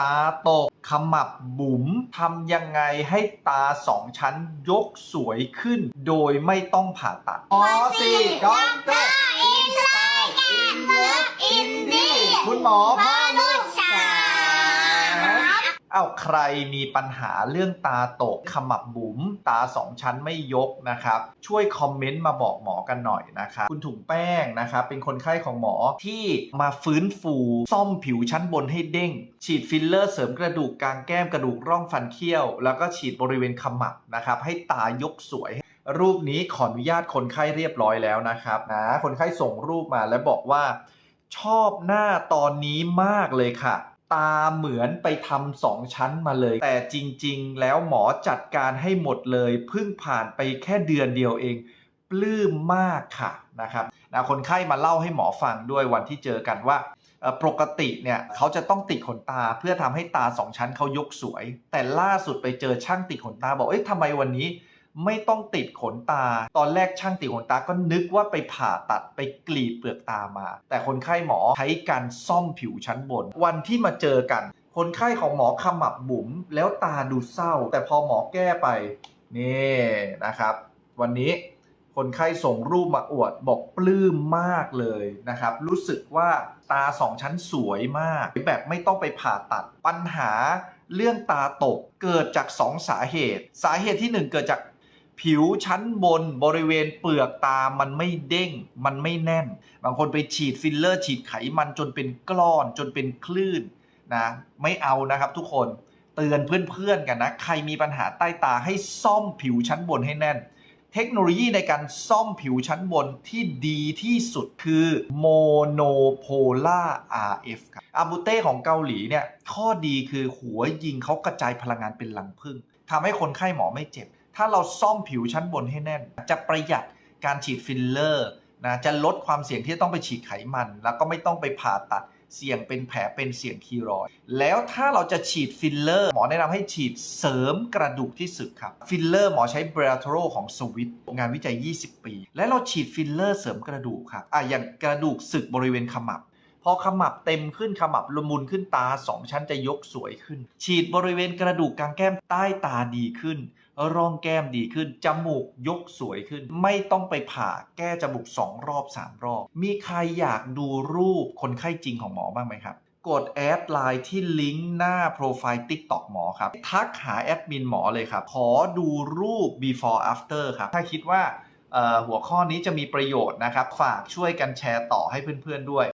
ตาตกขมับบุ๋มทำยังไงให้ตาสองชั้นยกสวยขึ้น โดยไม่ต้องผ่าตัดหมอสี่ด็อกเตอร์อินไซด์อินเลิฟอินดี้คุณหมอพ่อลูกส เอ้าใครมีปัญหาเรื่องตาตกขมับบุ๋มตาสองชั้นไม่ยกนะครับ ช่วยคอมเมนต์มาบอกหมอกันหน่อยนะครับคุณถุงแป้งนะครับเป็นคนไข้ของหมอที่มาฟื้นฟูซ่อมผิวชั้นบนให้เด้ง ฉีดฟิลเลอร์เสริมกระดูกกลางแก้มกระดูกร่องฟันเคี้ยว แล้วก็ฉีดบริเวณขมับนะครับให้ตายกสวยรูปนี้ขออนุญาตคนไข้เรียบร้อยแล้วนะครับนะคนไข้ส่งรูปมาแล้วบอกว่า ชอบหน้าตอนนี้มากเลยค่ะ ตาเหมือนไปทำสองชั้นมาเลย แต่จริงๆ แล้วหมอจัดการให้หมดเลยเพิ่งผ่านไปแค่เดือนเดียวเองปลื้มมากค่ะนะครับนะคนไข้มาเล่าให้หมอฟังด้วยวันที่เจอกันว่าปกติเนี่ยเขาจะต้องติดขนตาเพื่อทำให้ตาสองชั้นเขายกสวย แต่ล่าสุดไปเจอช่างติดขนตาบอกเอ้ยทำไมวันนี้ ไม่ต้องติดขนตา ตอนแรกช่างติดขนตาก็นึกว่าไปผ่าตัดไปกรีดเปลือกตามา แต่คนไข้หมอใช้การซ่อมผิวชั้นบน วันที่มาเจอกัน คนไข้ของหมอขมับบุ๋มแล้วตาดูเศร้า แต่พอหมอแก้ไป นี่นะครับ วันนี้คนไข้ส่งรูปมาอวดบอกปลื้มมากเลยนะครับ รู้สึกว่าตาสองชั้นสวยมาก แบบไม่ต้องไปผ่าตัดปัญหาเรื่องตาตกเกิดจาก 2 สาเหตุ สาเหตุที่ 1 เกิดจาก ผิวชั้นบนบริเวณเปลือกตามันไม่เด้ง มันไม่แน่น บางคนไปฉีดฟิลเลอร์ ฉีดไขมันจนเป็นก้อนจนเป็นคลื่นนะไม่เอานะครับทุกคนเตือนเพื่อนๆกันนะ ใครมีปัญหาใต้ตาให้ซ่อมผิวชั้นบนให้แน่น เทคโนโลยีในการซ่อมผิวชั้นบนที่ดีที่สุดคือโมโนโพล่า RF ครับอาบูเต้ของเกาหลีเนี่ยข้อดีคือหัวยิงเขากระจายพลังงานเป็นลังพึ่งทำให้คนไข้หมอไม่เจ็บ ถ้าเราซ่อมผิวชั้นบนให้แน่น จะประหยัดการฉีดฟิลเลอร์นะจะลดความเสี่ยงที่จะต้องไปฉีดไขมัน แล้วก็ไม่ต้องไปผ่าตัดเสี่ยงเป็นแผลเป็นเสี่ยงคีรอย แล้วถ้าเราจะฉีดฟิลเลอร์ หมอแนะนำให้ฉีดเสริมกระดูกที่สึกครับ ฟิลเลอร์หมอใช้เบรทโรของสวิตงานวิจัย 20 ปี และเราฉีดฟิลเลอร์เสริมกระดูกครับอะอย่างกระดูกสึกบริเวณขมับ พอขมับเต็มขึ้นขมับละมุนขึ้นตา2ชั้นจะยกสวยขึ้น ฉีดบริเวณกระดูกกลางแก้มใต้ตาดีขึ้น ร่องแก้มดีขึ้น จมูกยกสวยขึ้น ไม่ต้องไปผ่าแก้จมูก2รอบ3รอบ มีใครอยากดูรูปคนไข้จริงของหมอบ้างไหมครับกดแอดไลน์ที่ลิงก์หน้าโปรไฟล์ TikTok หมอครับ ทักหาแอดมินหมอเลยครับ ขอดูรูป before after ครับ ถ้าคิดว่าหัวข้อนี้จะมีประโยชน์นะครับ ฝากช่วยกันแชร์ต่อให้เพื่อนๆด้วย